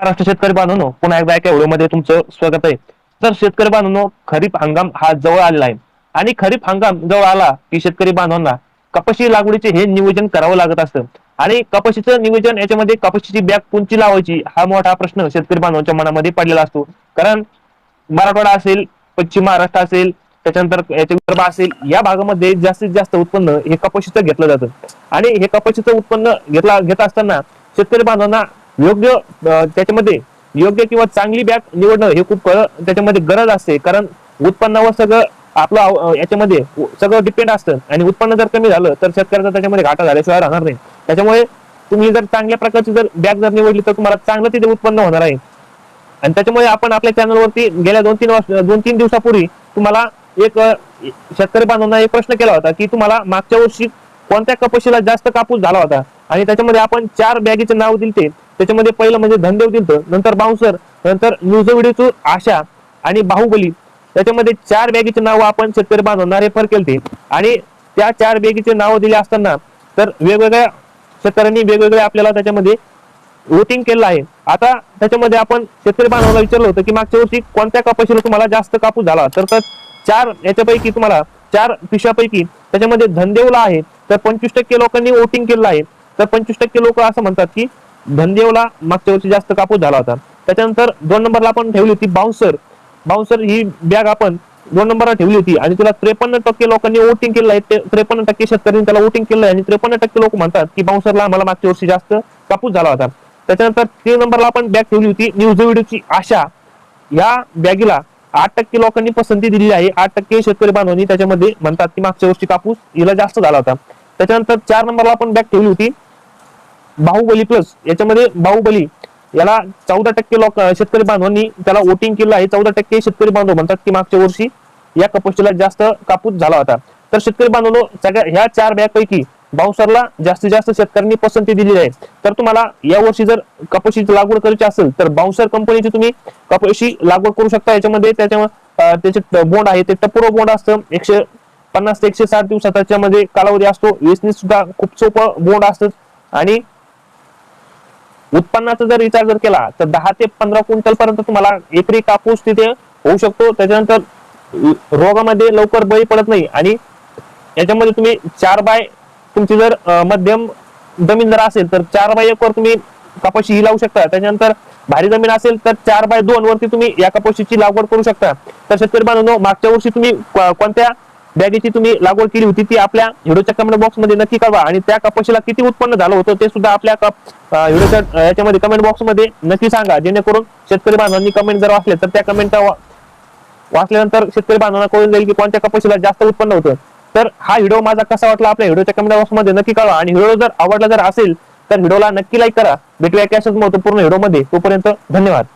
महाराष्ट्र शेतकरी बांधवनो पुन्हा एकदा एका व्हिडिओमध्ये तुमचं स्वागत आहे. तर शेतकरी बांधवनो खरीप हंगाम हा जवळ आलेला आहे. आणि खरीप हंगाम जवळ आला की शेतकरी बांधवांना कपाशी लागवडीचे हे नियोजन करावं लागत असतं. आणि कपाशीचं नियोजन याच्यामध्ये कपाशीची बॅग कोणची लावायची हा मोठा प्रश्न शेतकरी बांधवांच्या मनामध्ये पडलेला असतो. कारण मराठवाडा असेल पश्चिम महाराष्ट्र असेल त्याच्यानंतर याचे विदर्भ असेल या भागामध्ये जास्तीत जास्त उत्पन्न हे कपाशीचं घेतलं जातं. आणि हे कपाशीचं उत्पन्न घेतला घेत असताना शेतकरी बांधवांना योग्य त्याच्यामध्ये योग्य किंवा चांगली बॅग निवडणं हे खूप त्याच्यामध्ये गरज असते. कारण उत्पन्नावर सगळं आपलं याच्यामध्ये सगळं डिपेंड असतं. आणि उत्पन्न जर कमी झालं तर शेतकऱ्याचा त्याच्यामध्ये घाटा झाल्याशिवाय राहणार नाही. त्याच्यामुळे तुम्ही जर चांगल्या प्रकारची जर बॅग जर निवडली तर तुम्हाला चांगलं तिथे उत्पन्न होणार आहे. आणि त्याच्यामुळे आपण आपल्या चॅनलवरती गेल्या दोन तीन वर्ष दोन तीन दिवसापूर्वी तुम्हाला एक शेतकरी बांधवांना एक प्रश्न केला होता की तुम्हाला मागच्या वर्षी कोणत्या कपाशीला जास्त कापूस झाला होता? आणि त्याच्यामध्ये आपण चार बॅगेचे नाव दिलते. त्याच्यामध्ये पहिलं म्हणजे धनदेव दिलतं नंतर बाउन्सर नंतर न्यूजविडीचू आशा आणि बाहुबली. त्याच्यामध्ये चार बॅगीचे नाव आपण शेतकरी बांधवांना रेफर केलते. आणि त्या चार बॅगीचे नाव दिले असताना तर वेगवेगळ्या शेतकऱ्यांनी वेगवेगळे आपल्याला त्याच्यामध्ये वोटिंग केलं आहे. आता त्याच्यामध्ये आपण शेतकरी बांधवांना विचारलं होतं की मागच्या वर्षी कोणत्या कपाशीला तुम्हाला जास्त कापूस झाला? तर तर चार याच्यापैकी तुम्हाला चार पिशापैकी त्याच्यामध्ये धनदेवला आहे. तर पंचवीस टक्के लोकांनी वोटिंग केलं आहे. तर पंचवीस टक्के लोक असं म्हणतात की धनदेवला मागच्या वर्षी जास्त कापूस झाला होता. त्याच्यानंतर दोन नंबरला आपण ठेवली होती बाउन्सर. बाउन्सर ही बॅग आपण दोन नंबरला ठेवली होती आणि तिला त्रेपन्न टक्के लोकांनी वोटिंग केलं आहे. त्रेपन्न टक्के शेतकऱ्यांनी त्याला वोटिंग केलं आहे आणि त्रेपन्न टक्के लोक म्हणतात की बाउन्सरला आम्हाला मागच्या वर्षी जास्त कापूस झाला होता. त्याच्यानंतर तीन नंबरला आपण बॅग ठेवली होती. न्यूज व्हिडिओची आशा. या बॅगीला आठ टक्के लोकांनी पसंती दिली आहे. आठ टक्के शेतकरी बांधवांनी त्याच्यामध्ये म्हणतात की मागच्या वर्षी कापूस हिला जास्त झाला होता. त्याच्यानंतर चार नंबरला आपण बॅग ठेवली होती. बाहुबली प्लस याच्यामध्ये बाहुबली याला चौदा टक्के लोक शेतकरी बांधवांनी त्याला वोटिंग केलं आहे. चौदा टक्के शेतकरी बांधव म्हणतात की मागच्या वर्षी या कपाशीला जास्त कापूस झाला होता. तर शेतकरी बांधवांनो सगळ्या ह्या चार बॅग पैकी जास्तीत जास्त शेतकऱ्यांनी पसंती दिलेली आहे. तर तुम्हाला या वर्षी जर कपाशीची लागवड करायची असेल तर बाऊसर कंपनीची तुम्ही कपाशी लागवड करू शकता. याच्यामध्ये त्याच्या त्याचे बोंड आहे ते टपुरो बोंड असतं. एकशे पन्नास ते एकशे साठ दिवसात त्याच्यामध्ये कालावधी असतो. वेचणी सुद्धा खूप सोपं बोंड असतं. आणि उत्पन्नाचा जर विचार जर केला तर दहा ते पंधरा क्विंटल पर्यंत तुम्हाला एकरी कापूस तिथे होऊ शकतो. त्याच्यानंतर रोगामध्ये लवकर बळी पडत नाही. आणि याच्यामध्ये तुम्ही चार बाय तुमची जर मध्यम जमीन जर असेल तर चार बाय एक वर तुम्ही कपाशी ही लावू शकता. त्याच्यानंतर भारी जमीन असेल तर चार बाय दोन वरती तुम्ही या कपाशीची लागवड करू शकता. तर शेतकरी बांधवांनो मागच्या वर्षी तुम्ही कोणत्या बॅगेची तुम्ही लागवड केली होती ती आपल्या व्हिडिओच्या कमेंट बॉक्समध्ये नक्की कळवा. आणि त्या कपाशीला किती उत्पन्न झालं होतं ते सुद्धा आपल्या कप- व्हिडिओच्या याच्यामध्ये कमेंट बॉक्समध्ये नक्की सांगा. जेणेकरून शेतकरी बांधवांनी कमेंट जर वाचले तर त्या कमेंट वाचल्यानंतर शेतकरी बांधवांना कळून जाईल की कोणत्या कपाशीला जास्त उत्पन्न होतं. तर हा व्हिडिओ माझा कसा वाटला आपल्या व्हिडिओच्या कमेंट बॉक्समध्ये नक्की कळवा. आणि व्हिडिओ जर आवडला जर असेल तर व्हिडिओला नक्की लाईक करा. भेटूया कॅशच महत्त्वपूर्ण व्हिडिओमध्ये तोपर्यंत धन्यवाद.